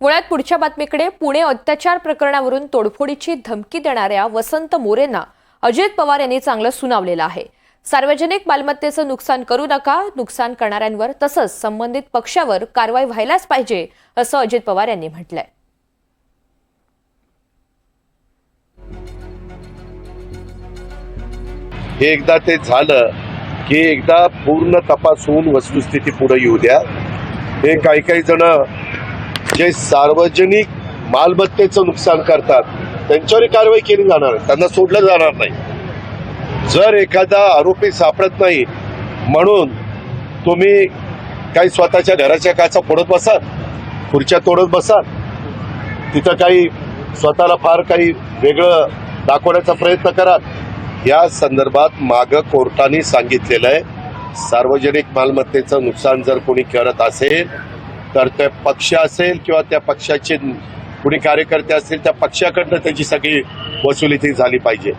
वळ्यात पुढच्या बातमीकडे पुणे अत्याचार प्रकरणावरून तोडफोडीची धमकी देणाऱ्या वसंत मोरेंना अजित पवार यांनी चांगलं सुनावलेलं आहे. सार्वजनिक मालमत्तेचं नुकसान करू नका नुकसान करणाऱ्यांवर तसंच संबंधित पक्षावर कारवाई व्हायलाच पाहिजे असं अजित पवार यांनी म्हटलंय. हे एकदा ते झालं की एकदा पूर्ण तपासून वस्तुस्थिती पुढे येऊ द्या. हे काही काही जण जे सार्वजनिक मालमत्तेचं नुकसान करतात त्यांच्यावर कारवाई केली जाणार त्यांना सोडलं जाणार नाही. जर एखादा आरोपी सापडत नाही म्हणून तुम्ही काही स्वतःच्या घराच्या काचा फोडत बसाल खुर्च्या तोडत बसाल तिथं काही स्वतःला फार काही वेगळं दाखवण्याचा प्रयत्न करा या संदर्भात माग कोर्टाने सांगितलेलं आहे सार्वजनिक मालमत्तेचं नुकसान जर कोणी करत असेल तर ते पक्ष असेल किंवा त्या पक्षाचे कुणी कार्यकर्ते असतील त्या पक्षाकडनं त्याची सगळी वसुली ती झाली पाहिजे.